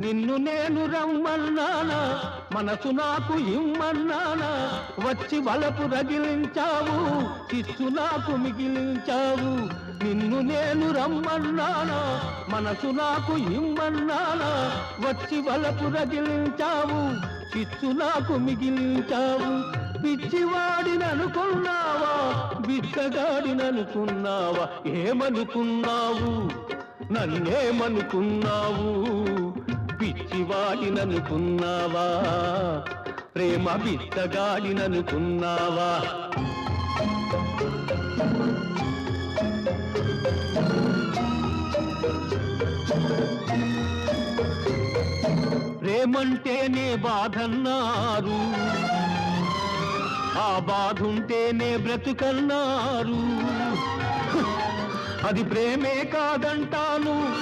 నిన్ను నేను రమ్మన్నానా మనసు నాకు ఇమ్మన్నానా వచ్చి వలపు రగిలించావు చిచ్చు నాకు మిగిలించావు. నిన్ను నేను రమ్మన్నానా మనసు నాకు ఇమ్మన్నానా వచ్చి వలపు రగిలించావు చిచ్చు నాకు మిగిలించావు. పిచ్చివాడిననుకున్నావా బిచ్చగాడిననుకున్నావా ఏమనుకున్నావు? నన్నేమనుకున్నావు? పిచ్చివాడిననుకున్నావా? ప్రేమ బిత్తగాడిననుకున్నావా? ప్రేమంటేనే బాధన్నారు. ఆ బాధుంటేనే బ్రతుకన్నారు. అది ప్రేమే కాదంటాను.